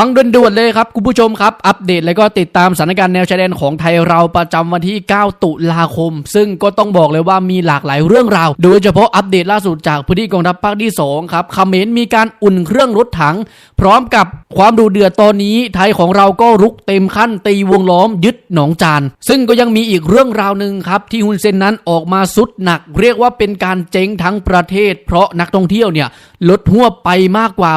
ฟังด่วนๆเลยครับคุณผู้ชมครับ อัปเดตและก็ติดตามสถานการณ์แนวชายแดนของไทยเราประจำวันที่ 9 ตุลาคม ซึ่งก็ต้องบอกเลยว่ามีหลากหลายเรื่องราว โดยเฉพาะอัปเดตล่าสุดจากพื้นที่กองทัพภาคที่2ครับเขมรมีการอุ่นเครื่องรถถัง พร้อมกับความดูเดือดตอนนี้ไทยของเราก็รุกเต็มขั้นตีวงล้อมยึดหนองจาน ซึ่งก็ยังมีอีกเรื่องราวหนึ่งครับที่ฮุนเซนนั้นออกมาสุดหนัก เรียกว่าเป็นการเจ๊งทั้งประเทศ เพราะนักท่องเที่ยวเนี่ยลดหัวไปมากกว่า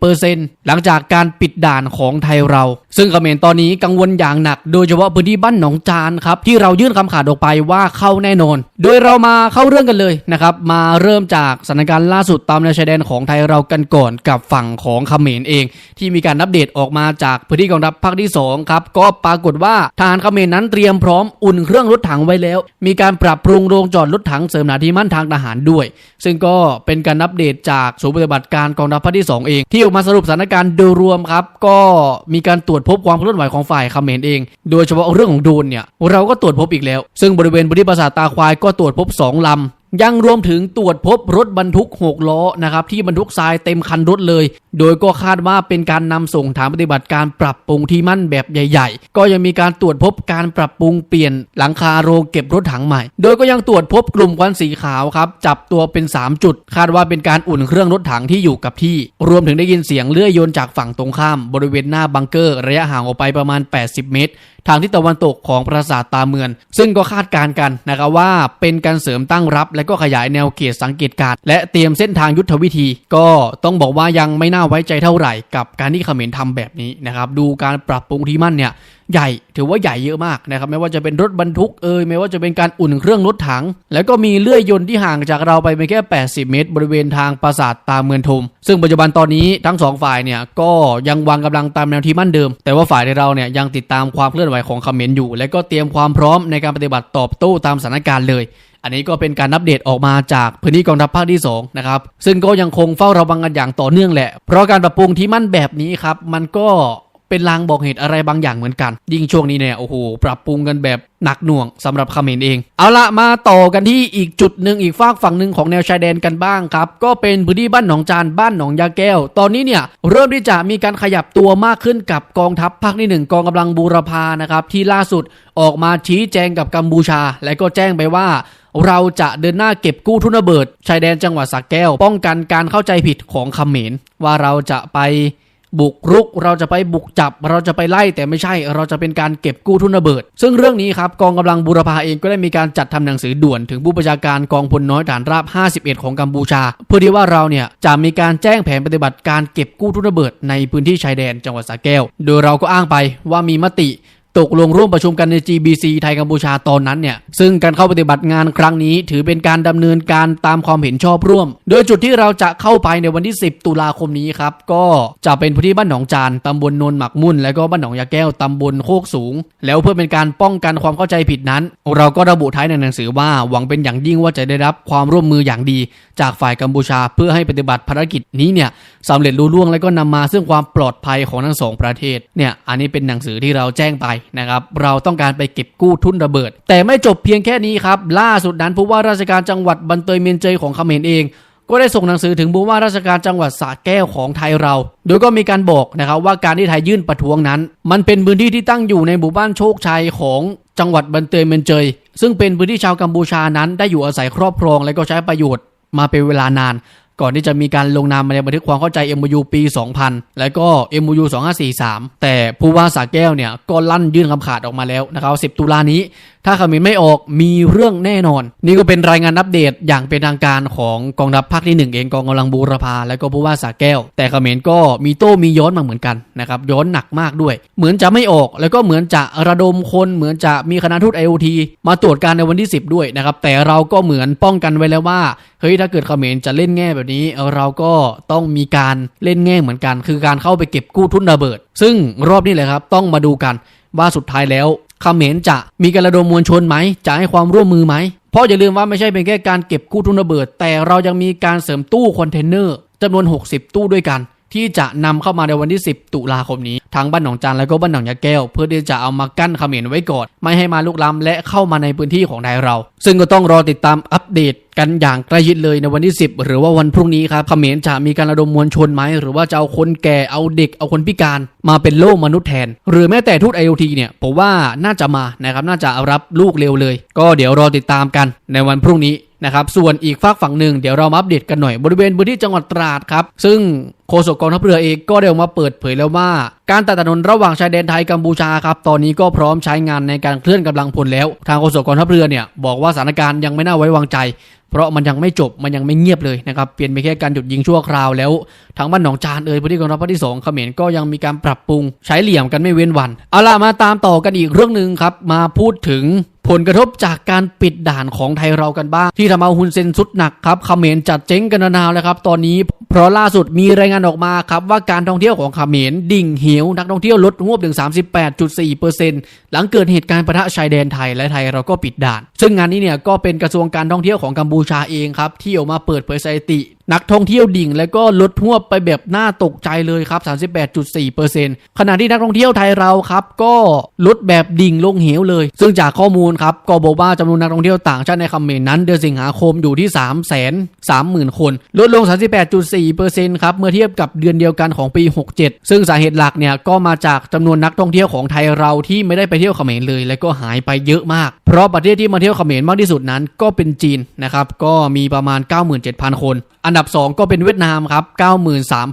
80%หลังจากการปิดด่านของไทยเรา ซึ่งเขมรตอนนี้กังวลอย่างหนัก โดยเฉพาะพื้นที่บ้านหนองจานครับที่เรายื่นคำขาดออกไปว่าเข้าแน่นอน โดยเรามาเข้าเรื่องกันเลยนะครับมาเริ่มจากสถานการณ์ล่าสุดตามแนวชายแดนของไทยเรากันก่อนกับฝั่งของเขมรเอง ที่มีการอัปเดตออกมาจากพื้นที่กองทัพภาคที่2ครับก็ปรากฏว่าทหารเขมรนั้นเตรียมพร้อมอุ่นเครื่องรถถังไว้แล้ว มีการปรับปรุงโรงจอดรถถังเสริมหนาที่มั่นทางทหารด้วย ซึ่งก็เป็นการอัปเดตจากศูนย์ปฏิบัติการกองทัพภาคที่ 2 เอง ที่ออกมาสรุปสถานการณ์โดยรวมครับก็มีการตรวจพบความเคลื่อนไหวของฝ่ายเขมรเอง โดยเฉพาะเรื่องของโดนเนี่ยเราก็ตรวจพบอีกแล้ว ซึ่งบริเวณบริปราสาทตาควายก็ตรวจพบ 2 ลำ ยังรวมถึงตรวจพบรถบรรทุก 6 ล้อนะครับที่บรรทุกทรายเต็มคันรถเลย โดยก็คาดว่าเป็นการนำส่งฐานปฏิบัติการปรับปรุงที่มั่นแบบใหญ่ ๆ ก็ยังมีการตรวจพบการปรับปรุงเปลี่ยนหลังคาโรงเก็บรถถังใหม่ โดยก็ยังตรวจพบกลุ่มควันสีขาวครับจับตัวเป็น 3 จุด คาดว่าเป็นการอุ่นเครื่องรถถังที่อยู่กับที่ รวมถึงได้ยินเสียงเลื่อยยนจากฝั่งตรงข้าม บริเวณหน้าบังเกอร์ระยะห่างออกไปประมาณ 80 เมตร ทางทิศตะวันตกของปราสาทตาเมืองซึ่งก็คาดการณ์กันนะครับว่าเป็นการเสริมตั้งรับ และก็ขยายแนวเขตสังเกตการณ์และเตรียมเส้นทางยุทธวิธี ก็ต้องบอกว่ายังไม่น่าไว้ใจเท่าไหร่ กับการที่เขมรทำแบบนี้นะครับดูการปรับปรุงที่มั่นเนี่ย ใหญ่ถือว่าใหญ่เยอะมากนะครับไม่ว่าจะเป็นรถบรรทุกเอ่ยไม่ว่าจะเป็นการอุ่นเครื่องรถถัง แล้วก็มีเลื่อยยนต์ที่ห่างจากเราไปเพียงแค่ 80 เมตร บริเวณทางปราสาทตาเมืองทม ซึ่งปัจจุบันตอนนี้ทั้งสองฝ่ายเนี่ยก็ยังวางกำลังตามแนวที่มั่นเดิม แต่ว่าฝ่ายในเราเนี่ยยังติดตามความเคลื่อนไหวของเขมรอยู่ และก็เตรียมความพร้อมในการปฏิบัติตอบโต้ตามสถานการณ์เลยอันนี้ก็เป็นการอัปเดตออกมาจากพื้นที่กองทัพภาคที่2นะครับซึ่งก็ยังคงเฝ้าระวังกันอย่างต่อเนื่องแหละ เพราะการปรับปรุงที่มั่นแบบนี้ครับมันก็ เป็นลางบอกเหตุอะไรบางอย่างเหมือนกัน ยิ่งช่วงนี้เนี่ยโอ้โหปรับปรุงกันแบบหนักหน่วงสำหรับขมรเอง เอาละมาต่อกันที่อีกจุดหนึ่งอีกฝากฝั่งหนึ่งของแนวชายแดนกันบ้างครับ ก็เป็นพื้นที่บ้านหนองจานบ้านหนองยาแก้ว ตอนนี้เนี่ยเริ่มที่จะมีการขยับตัวมากขึ้นกับกองทัพภาคที่หนึ่งกองกำลังบูรพานะครับที่ล่าสุดออกมาชี้แจงกับกัมพูชา และก็แจ้งไปว่าเราจะเดินหน้าเก็บกู้ทุนระเบิด ชายแดนจังหวัดสักแก้ว ป้องกันการเข้าใจผิดของเขมรว่าเราจะไป บุกรุก เราจะไปบุกจับ เราจะไปไล่แต่ไม่ใช่ เราจะเป็นการเก็บกู้ทุนระเบิด ซึ่งเรื่องนี้ครับกองกำลังบูรพาเองก็ได้มีการจัดทำหนังสือด่วนถึงผู้ประชาการกองพลน้อยฐานราบ 51 ของกัมพูชา เพื่อที่ว่าเราเนี่ยจะมีการแจ้งแผนปฏิบัติการเก็บกู้ทุนระเบิดในพื้นที่ชายแดนจังหวัดสระแก้ว โดยเราก็อ้างไปว่ามีมติ ตกลงร่วมประชุมกันใน GBC ไทยกัมพูชาตอนนั้นเนี่ย ซึ่งการเข้าปฏิบัติงานครั้งนี้ ถือเป็นการดำเนินการตามความเห็นชอบร่วม โดยจุดที่เราจะเข้าไปในวันที่ 10 ตุลาคมนี้ครับ ก็จะเป็นพื้นที่บ้านหนองจานตำบลโนนหมักมุ่น และก็บ้านหนองยาแก้วตำบลโคกสูง แล้วเพื่อเป็นการป้องกันความเข้าใจผิดนั้น เราก็ระบุท้ายในหนังสือว่าหวังเป็นอย่างยิ่งว่าจะได้รับความร่วมมืออย่างดี จากฝ่ายกัมพูชาเพื่อให้ปฏิบัติภารกิจนี้เนี่ยสำเร็จรุ่ล่วงและก็นำมาซึ่งความปลอดภัยของทั้งสองประเทศเนี่ยอันนี้เป็นหนังสือที่เราแจ้งไปนะครับเราต้องการไปเก็บกู้ทุนระเบิด แต่ไม่จบเพียงแค่นี้ครับล่าสุดนั้นผู้ว่าราชการจังหวัดบันเตยเมียนเจยของเขมรเองก็ได้ส่งหนังสือถึงผู้ว่าราชการจังหวัดสระแก้วของไทยเรา โดยก็มีการบอกนะครับว่าการที่ไทยยื่นประท้วงนั้น มันเป็นพื้นที่ที่ตั้งอยู่ในหมู่บ้านโชคชัยของจังหวัดบันเตยเมียนเจย ซึ่งเป็นพื้นที่ชาวกัมพูชานั้นได้อยู่อาศัยครอบครองและก็ใช้ประโยชน์มาเป็นเวลานาน ก่อนที่จะมีการลงนามในบันทึกความเข้าใจ MOU ปี 2000 และก็ MOU 2543 แต่ผู้ว่าสาแก้วเนี่ยก็ลั่นยื่นคำขาดออกมาแล้วนะครับ 10 ตุลานี้ ถ้าเขมรไม่ออกมีเรื่องแน่นอน นี่ก็เป็นรายงานอัปเดตอย่างเป็นทางการของกองทัพภาคที่หนึ่งเองกองกำลังบูรพาและก็ผู้ว่าสาแก้ว แต่เขมรก็มีโต้มีย้อนมาเหมือนกันนะครับย้อนหนักมากด้วย เหมือนจะไม่ออกแล้วก็เหมือนจะระดมคนเหมือนจะมีคณะทูต IOT มาตรวจการในวันที่ 10 ด้วยนะครับแต่เราก็เหมือนป้องกันไว้แล้วว่าเฮ้ยถ้าเกิดเขมรจะเล่นแง่แบบนี้เราก็ต้องมีการเล่นแง่เหมือนกัน คือการเข้าไปเก็บกู้ทุนระเบิด ซึ่งรอบนี้เลยครับต้องมาดูกันว่าสุดท้ายแล้วเขมรจะมีการระดมมวลชนไหมจะให้ความร่วมมือไหมเพราะอย่าลืมว่าไม่ใช่เป็นแค่การเก็บกู้ทุนระเบิด แต่เรายังมีการเสริมตู้คอนเทนเนอร์จำนวน 60 ตู้ด้วยกัน ที่จะนำเข้ามาในวันที่ 10 ตุลาคมนี้ทั้งบ้านหนองจานและก็บ้านหนองยาแก้ว เพื่อที่จะเอามากั้นเขมรไว้ก่อน ไม่ให้มาลุกล้ำและเข้ามาในพื้นที่ของไทยเรา ซึ่งก็ต้องรอติดตามอัปเดตกันอย่างใกล้ชิดเลยในวันที่ 10 หรือว่าวันพรุ่งนี้ครับเขมรจะมีการระดมมวลชนไหม หรือว่าจะเอาคนแก่เอาเด็กเอาคนพิการ มาเป็นโล่มนุษย์แทน หรือแม้แต่ทูต IoT เนี่ยผมว่าน่าจะมานะครับน่าจะารับลูกเร็วเลย ก็เดี๋ยวรอติดตามกันในวันพรุ่งนี้นะครับส่วนอีกฝากฝั่งหนึ่งเดี๋ยวเรามาอัปเดตกันหน่อยบริเวณพื้นที่จังหวัดตราดครับซึ่ง โฆษกกองทัพเรือเองก็ได้ออกมาเปิดเผยแล้วว่า การตัดถนนระหว่างชายแดนไทยกัมพูชาครับตอนนี้ก็พร้อมใช้งานในการเคลื่อนกำลังพลแล้ว ทางโฆษกกองทัพเรือเนี่ยบอกว่าสถานการณ์ยังไม่น่าไว้วางใจ เพราะมันยังไม่จบมันยังไม่เงียบเลยนะครับเปลี่ยนไปแค่การหยุดยิงชั่วคราวแล้วทางบ้านหนองจานเอ่ยพื้นที่กองทัพภาคที่สองเขมรก็ยังมีการปรับปรุงใช้เหลี่ยมกันไม่เว้นวันเอาล่ะมาตามต่อกันอีกเรื่องหนึ่งครับมาพูดถึงผลกระทบจากการปิดด่านของไทยเรากันบ้าง ที่ทำเอาฮุนเซนสุดหนักครับเขมรจัดเจ๊งกันนานแล้วครับตอนนี้เพราะล่าสุดมีรายงานออกมาครับว่าการท่องเที่ยวของขเขมรดิ่งเหวนักท่องเที่ยวลดงวบถึง 38.4%หลังเกิดเหตุการณ์ปะทะชายแดนไทยและไทยเราก็ปิดด่าน ซึ่งงานนี้เนี่ยก็เป็นกระทรวงการท่องเที่ยวของกัมพูชาเองครับที่ออกมาเปิดเผยสถิติ นักท่องเที่ยวดิ่ง และก็ลดหวไปแบบน่าตกใจเลยครับ 38.4%ขณะที่นักท่องเที่ยวไทยเราครับ ก็ลดแบบดิ่งลงเหวเลย ซึ่งจากข้อมูลครับก็บอกว่าจำนวนนักท่องเที่ยวต่างชาติในเขมรนั้น เดือนสิงหาคมอยู่ที่ 3 3 0 0 0 0 คน ลดลง 38.4%ครับเมื่อเทียบกับเดือนเดียวกันของปี 67 ซึ่งสาเหตุหลักเนี่ยก็มาจากจำนวนนักท่องเที่ยวของไทยเราที่ไม่ได้ไปเที่ยวเขมรเลย และก็หายไปเยอะมาก เพราะประเทศที่มาเที่ยวเขมรมากที่สุดนั้น ก็เป็นจีนนะครับก็มีประมาณ 97,000 คนอันดับ 2 ก็เป็นเวียดนามครับ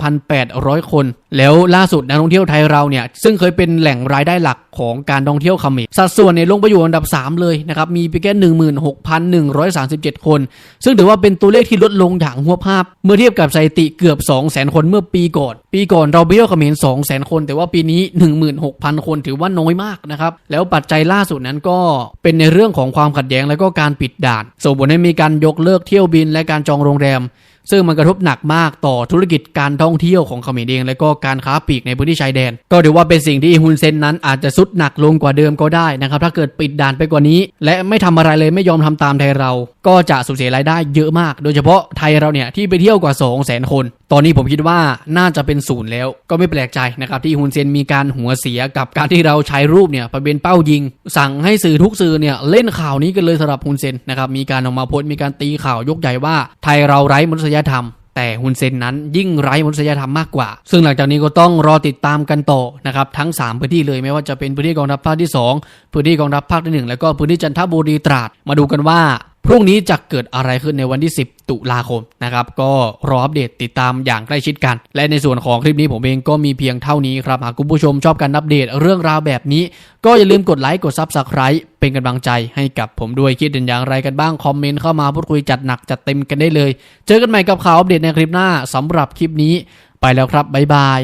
93,800 คน แล้วล่าสุดนักท่องเที่ยวไทยเราเนี่ยซึ่งเคยเป็นแหล่งรายได้หลักของการท่องเที่ยวเขมรสัดส่วนเนี่ยลงไปอยู่อันดับ 3 เลยนะครับมีเพียงแค่16,137 คน ซึ่งถือว่าเป็นตัวเลขที่ลดลงอย่างหัวภาพ เมื่อเทียบกับสถิติเกือบ 200,000 คนเมื่อปีก่อน ปีก่อนเราไปเที่ยวเขมร200,000 คน แต่ว่าปีนี้ 16,000 คนถือว่าน้อยมากนะครับแล้วปัจจัยล่าสุดนั้นก็เป็นในเรื่องของความขัดแย้งและก็การปิดด่านส่งผลให้มีการยกเลิกเที่ยวบินและการจองโรงแรม ซึ่งมันกระทบหนักมากต่อธุรกิจการท่องเที่ยวของเขมรเอง และก็การค้าปลีกในพื้นที่ชายแดน ก็ถือว่าเป็นสิ่งที่ฮุนเซนนั้นอาจจะสุดหนักลงกว่าเดิมก็ได้นะครับถ้าเกิดปิดด่านไปกว่านี้ และไม่ทำอะไรเลยไม่ยอมทำตามไทยเรา ก็จะสูญเสียรายได้เยอะมาก โดยเฉพาะไทยเราเนี่ยที่ไปเที่ยวกว่า 2 0 0 0 0 0 คน ตอนนี้ผมคิดว่าน่าจะเป็นศูนย์แล้วก็ไม่แปลกใจนะครับที่ฮุนเซนมีการหัวเสียกับการที่เราใช้รูปเนี่ยไปเป็นเป้ายิง สั่งให้สื่อทุกสื่อเนี่ยเล่นข่าวนี้กันเลยสำหรับฮุนเซนนะครับมีการออกมาโพสต์มีการตีข่าวยกใหญ่ว่าไทยเราไร้มนุษยธรรมแต่ฮุนเซนนั้นยิ่งไร้มนุษยธรรมมากกว่า ซึ่งหลังจากนี้ก็ต้องรอติดตามกันต่อนะครับทั้ง 3 พื้นที่เลยไม่ว่าจะเป็นพื้นที่กองทัพภาคที่ 2 พื้นที่กองทัพภาคที่ 1 แล้วก็พื้นที่จันทบุรีตราด มาดูกันว่า พรุ่งนี้จะเกิดอะไรขึ้นในวันที่ 10 ตุลาคมนะครับ ก็รออัปเดตติดตามอย่างใกล้ชิดกัน และในส่วนของคลิปนี้ผมเองก็มีเพียงเท่านี้ครับ หากคุณผู้ชมชอบการอัปเดตเรื่องราวแบบนี้ ก็อย่าลืมกดไลค์กด Subscribe เป็นกำลังใจให้กับผมด้วยคิดเห็นอย่างไรกันบ้าง คอมเมนต์เข้ามาพูดคุยจัดหนักจัดเต็มกันได้เลย เจอกันใหม่กับข่าวอัปเดตในคลิปหน้าสำหรับคลิปนี้ ไปแล้วครับบ๊ายบาย